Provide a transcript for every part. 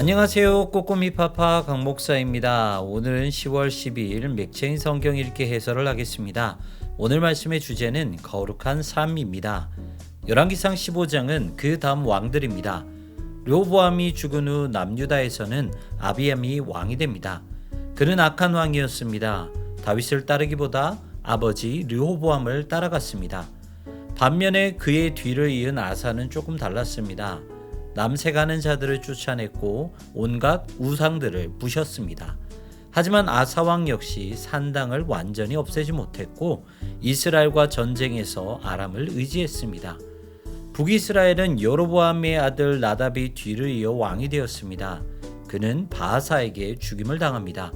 안녕하세요. 꼬꼬미 파파 강 목사입니다. 오늘은 10월 12일 맥체인 성경 읽기 해설을 하겠습니다. 오늘 말씀의 주제는 거룩한 삶입니다. 열왕기상 15장은 그 다음 왕들입니다. 르호보암이 죽은 후 남유다에서는 아비암이 왕이 됩니다. 그는 악한 왕이었습니다. 다윗을 따르기보다 아버지 르호보암을 따라갔습니다. 반면에 그의 뒤를 이은 아사는 조금 달랐습니다. 남색하는 자들을 쫓아냈고 온갖 우상들을 부셨습니다. 하지만 아사왕 역시 산당을 완전히 없애지 못했고 이스라엘과 전쟁에서 아람을 의지했습니다. 북이스라엘은 여로보암의 아들 나답이 뒤를 이어 왕이 되었습니다. 그는 바하사에게 죽임을 당합니다.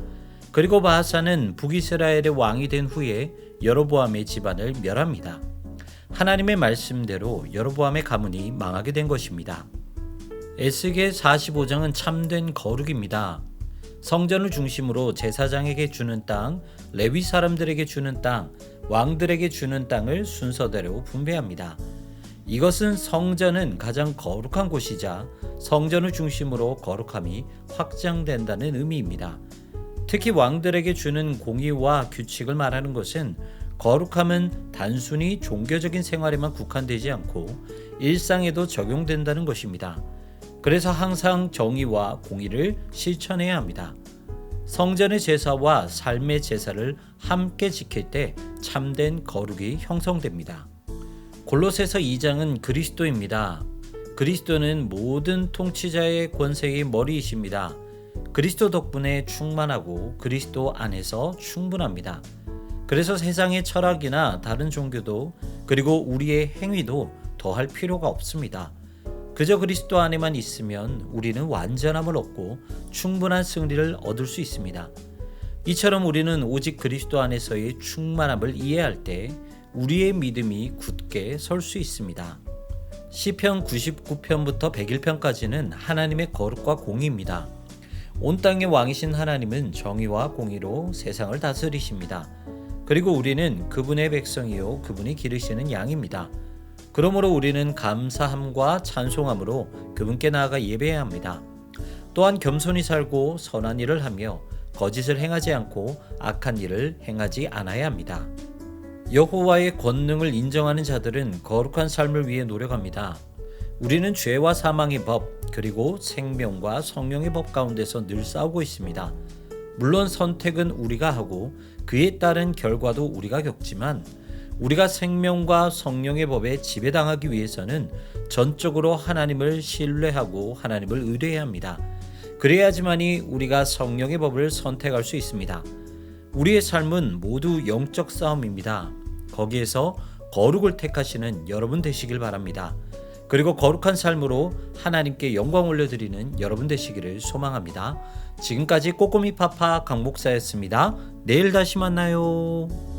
그리고 바하사는 북이스라엘의 왕이 된 후에 여로보암의 집안을 멸합니다. 하나님의 말씀대로 여로보암의 가문이 망하게 된 것입니다. 에스겔 45장은 참된 거룩입니다. 성전을 중심으로 제사장에게 주는 땅, 레위 사람들에게 주는 땅, 왕들에게 주는 땅을 순서대로 분배합니다. 이것은 성전은 가장 거룩한 곳이자 성전을 중심으로 거룩함이 확장된다는 의미입니다. 특히 왕들에게 주는 공의와 규칙을 말하는 것은 거룩함은 단순히 종교적인 생활에만 국한되지 않고 일상에도 적용된다는 것입니다. 그래서 항상 정의와 공의를 실천해야 합니다. 성전의 제사와 삶의 제사를 함께 지킬 때 참된 거룩이 형성됩니다. 골로새서 2장은 그리스도입니다. 그리스도는 모든 통치자의 권세의 머리이십니다. 그리스도 덕분에 충만하고 그리스도 안에서 충분합니다. 그래서 세상의 철학이나 다른 종교도 그리고 우리의 행위도 더할 필요가 없습니다. 그저 그리스도 안에만 있으면 우리는 완전함을 얻고 충분한 승리를 얻을 수 있습니다. 이처럼 우리는 오직 그리스도 안에서의 충만함을 이해할 때 우리의 믿음이 굳게 설 수 있습니다. 시편 99편부터 101편까지는 하나님의 거룩과 공의입니다. 온 땅의 왕이신 하나님은 정의와 공의로 세상을 다스리십니다. 그리고 우리는 그분의 백성이요 그분이 기르시는 양입니다. 그러므로 우리는 감사함과 찬송함으로 그분께 나아가 예배해야 합니다. 또한 겸손히 살고 선한 일을 하며 거짓을 행하지 않고 악한 일을 행하지 않아야 합니다. 여호와의 권능을 인정하는 자들은 거룩한 삶을 위해 노력합니다. 우리는 죄와 사망의 법 그리고 생명과 성령의 법 가운데서 늘 싸우고 있습니다. 물론 선택은 우리가 하고 그에 따른 결과도 우리가 겪지만 우리가 생명과 성령의 법에 지배당하기 위해서는 전적으로 하나님을 신뢰하고 하나님을 의뢰해야 합니다. 그래야지만이 우리가 성령의 법을 선택할 수 있습니다. 우리의 삶은 모두 영적 싸움입니다. 거기에서 거룩을 택하시는 여러분 되시길 바랍니다. 그리고 거룩한 삶으로 하나님께 영광 올려드리는 여러분 되시기를 소망합니다. 지금까지 꼬꼬미 파파 강목사였습니다. 내일 다시 만나요.